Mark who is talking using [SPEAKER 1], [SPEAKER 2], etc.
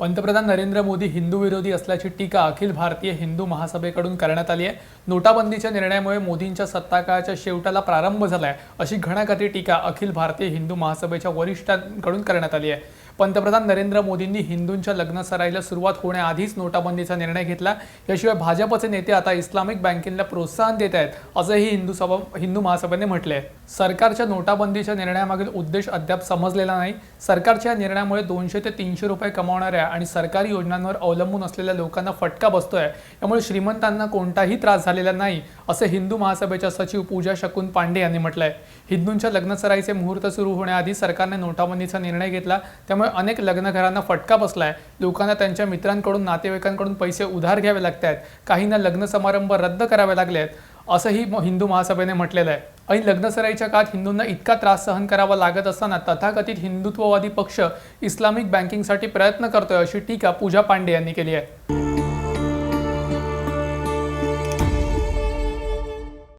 [SPEAKER 1] पंतप्रधान नरेंद्र मोदी हिंदू विरोधी असल्याची टीका अखिल भारतीय हिंदू महासभेकडून करण्यात आली आहे. नोटाबंदीच्या निर्णयामुळे मोदींच्या सत्ताकाळाच्या शेवटाला प्रारंभ झालाय अशी घणाघाती टीका अखिल भारतीय हिंदू महासभेच्या वरिष्ठांकडून करण्यात आली आहे. पंतप्रधान नरेंद्र मोदींनी हिंदूंच्या लग्न सराईला सुरुवात होण्याआधीच नोटाबंदीचा निर्णय घेतला. याशिवाय भाजपचे नेते आता इस्लामिक बँकिंगला प्रोत्साहन देत आहेत असंही हिंदू सभा हिंदू महासभेने म्हटले आहे सरकारच्या नोटाबंदीच्या निर्णयामागील उद्देश अद्याप समजलेला नाही. सरकारच्या या निर्णयामुळे दोनशे ते तीनशे रुपये कमावणाऱ्या आणि सरकारी योजनांवर अवलंबून असलेल्या लोकांना फटका बसतोय. यामुळे श्रीमंतांना कोणताही त्रास झालेला नाही. असे हिंदू महासभेच्या सचिव पूजा शकून पांडे यांनी म्हटलंय. हिंदूंच्या लग्नसराईचे मुहूर्त सुरू होण्याआधी सरकारने नोटाबंदीचा निर्णय घेतला. त्यामुळे अनेक लग्नघरांना फटका बसलाय. लोकांना त्यांच्या मित्रांकडून नातेवाईकांकडून पैसे उधार घ्यावे लागत आहेत काहींना लग्न समारंभ रद्द करावे लागले आहेत असंही हिंदू महासभेने म्हटलेलं आहे आणि लग्नसराईच्या काळात हिंदूंना इतका त्रास सहन करावा लागत असताना तथाकथित हिंदुत्ववादी पक्ष इस्लामिक बँकिंगसाठी प्रयत्न करतोय अशी टीका पूजा पांडे यांनी केली आहे.